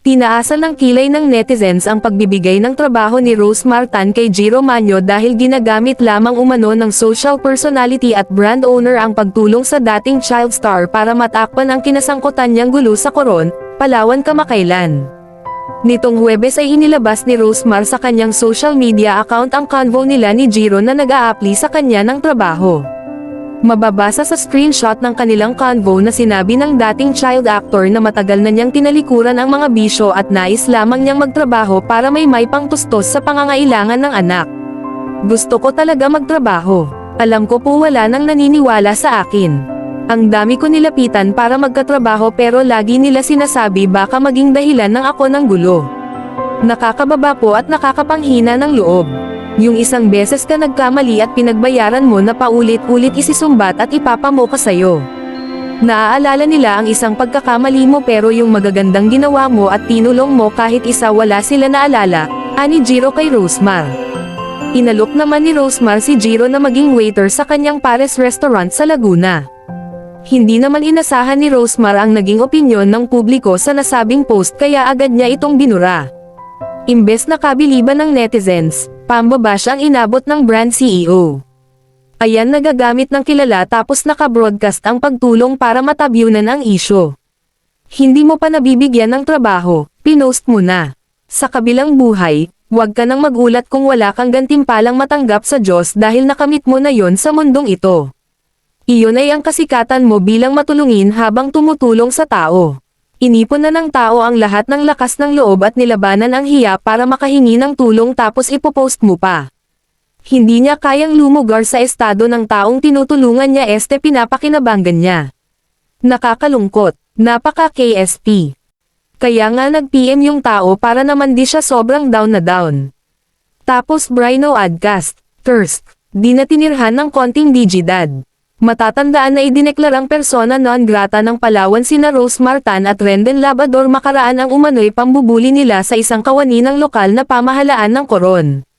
Tinaasan ng kilay ng netizens ang pagbibigay ng trabaho ni Rose Martan kay Jiro Manyo dahil ginagamit lamang umano ng social personality at brand owner ang pagtulong sa dating child star para matakpan ang kinasangkutan niyang gulo sa Coron, Palawan kamakailan. Nitong Huwebes ay inilabas ni Rosemar sa kanyang social media account ang convo nila ni Jiro na nag-a-apply sa kanya ng trabaho. Mababasa sa screenshot ng kanilang convo na sinabi ng dating child actor na matagal na niyang tinalikuran ang mga bisyo at nais lamang niyang magtrabaho para may may pangtustos sa pangangailangan ng anak. Gusto ko talaga magtrabaho. Alam ko po wala nang naniniwala sa akin. Ang dami ko nilapitan para magkatrabaho pero lagi nila sinasabi baka maging dahilan ng ako ng gulo. Nakakababa po at nakakapanghina ng loob. Yung isang beses ka nagkamali at pinagbayaran mo na paulit-ulit isisumbat at ipapamo ka sa'yo. Naaalala nila ang isang pagkakamali mo pero yung magagandang ginawa mo at tinulong mo kahit isa wala sila naalala, ani Jiro kay Rosemar. Inalok naman ni Rosemar si Jiro na maging waiter sa kanyang Pares restaurant sa Laguna. Hindi naman inasahan ni Rosemar ang naging opinyon ng publiko sa nasabing post kaya agad niya itong binura. Imbes na kabiliban ng netizens, pambaba siyang inabot ng brand CEO. Ayan nagagamit ng kilala tapos naka-broadcast ang pagtulong para matabyunan ang isyo. Hindi mo pa nabibigyan ng trabaho, pinost mo na. Sa kabilang buhay, huwag ka nang magulat kung wala kang gantimpalang matanggap sa Diyos dahil nakamit mo na yon sa mundong ito. Iyon ay ang kasikatan mo bilang matulungin habang tumutulong sa tao. Inipon na ng tao ang lahat ng lakas ng loob at nilabanan ang hiya para makahingi ng tulong tapos ipopost mo pa. Hindi niya kayang lumugar sa estado ng taong tinutulungan niya este pinapakinabangan niya. Nakakalungkot, napaka-KSP. Kaya nga nag-PM yung tao para naman di siya sobrang down na down. Tapos Brino Adcast, Thirst, di na tinirhan ng konting digidad. Matatandaan na idineklarang persona non grata ng Palawan sina Rose Martan at Renden Labador makaraan ang umano'y pambubuli nila sa isang kawani ng lokal na pamahalaan ng Coron.